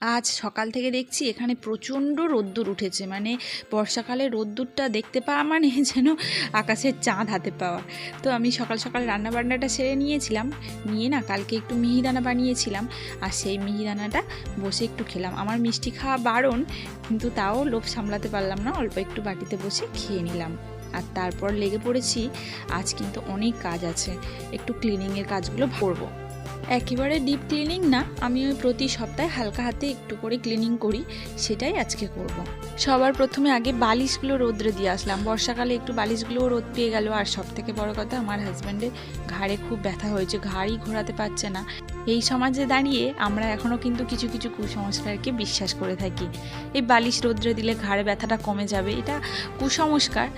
আজ সকাল থেকে দেখছি এখানে প্রচণ্ড রোদ্দুর উঠেছে। মানে বর্ষাকালে রোদ্দুরটা দেখতে পাওয়া মানে যেন আকাশের চাঁদ হাতে পাওয়া। তো আমি সকাল সকাল রান্না বান্নাটা সেরে নিয়েছিলাম। নিয়ে না কালকে একটু মিহিদানা বানিয়েছিলাম। আর সেই মিহিদানাটা বসে একটু খেলাম। আমার মিষ্টি খাওয়া বারণ, কিন্তু তাও লোভ সামলাতে পারলাম না। অল্প একটু বাটিতে বসে খেয়ে নিলাম। আর তারপর লেগে পড়েছি, আজ কিন্তু অনেক কাজ আছে। একটু ক্লিনিংয়ের কাজগুলো করব। একেবারে ডিপ ক্লিনিং না, আমি ওই প্রতি সপ্তাহে হালকা হাতে একটু করে ক্লিনিং করি, সেটাই আজকে করব। সবার প্রথমে আগে বালিশগুলো রোদ্রে দিয়ে আসলাম। বর্ষাকালে একটু বালিশগুলো রোদ পেয়ে গেল, আর সব থেকে বড় কথা আমার হাজব্যান্ডের ঘাড়ে খুব ব্যথা হয়েছে, ঘাড়ই ঘোরাতে পারছে না। এই সমাজে দাঁড়িয়ে আমরা এখনও কিন্তু কিছু কিছু কুসংস্কারকে বিশ্বাস করে থাকি। এই বালিশ রোদ্রে দিলে ঘাড়ে ব্যথাটা কমে যাবে, এটা কুসংস্কার,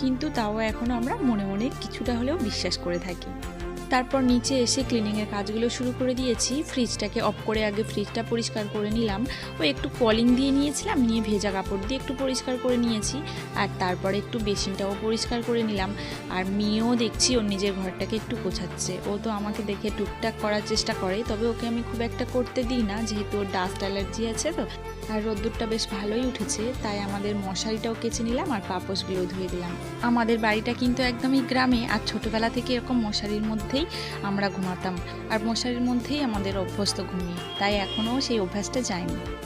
কিন্তু তাও এখনও আমরা মনে মনে কিছুটা হলেও বিশ্বাস করে থাকি। তারপর নিচে এসে ক্লিনিংয়ের কাজগুলো শুরু করে দিয়েছি। ফ্রিজটাকে অফ করে আগে ফ্রিজটা পরিষ্কার করে নিলাম। ও একটু কলিং দিয়ে নিয়েছিলাম, নিয়ে ভেজা কাপড় দিয়ে একটু পরিষ্কার করে নিয়েছি। আর তারপরে একটু বেসিনটাও পরিষ্কার করে নিলাম। আর মেয়েও দেখছি ওর নিজের ঘরটাকে একটু গোছাচ্ছে। ও তো আমাকে দেখে টুকটাক করার চেষ্টা করে, তবে ওকে আমি খুব একটা করতে দিই না, যেহেতু ওর ডাস্ট অ্যালার্জি আছে তো। আর রোদ্দুরটা বেশ ভালোই উঠেছে, তাই আমাদের মশারিটাও কেচে নিলাম আর পাপোশগুলো ধুয়ে দিলাম। আমাদের বাড়িটা কিন্তু একদমই গ্রামে, আর ছোটবেলা থেকে এরকম মশারির মধ্যেই আমরা ঘুমাতাম। আর মশারির মধ্যেই আমাদের অভ্যস্ত ঘুমিয়ে, তাই এখনও সেই অভ্যাসটা যায়নি।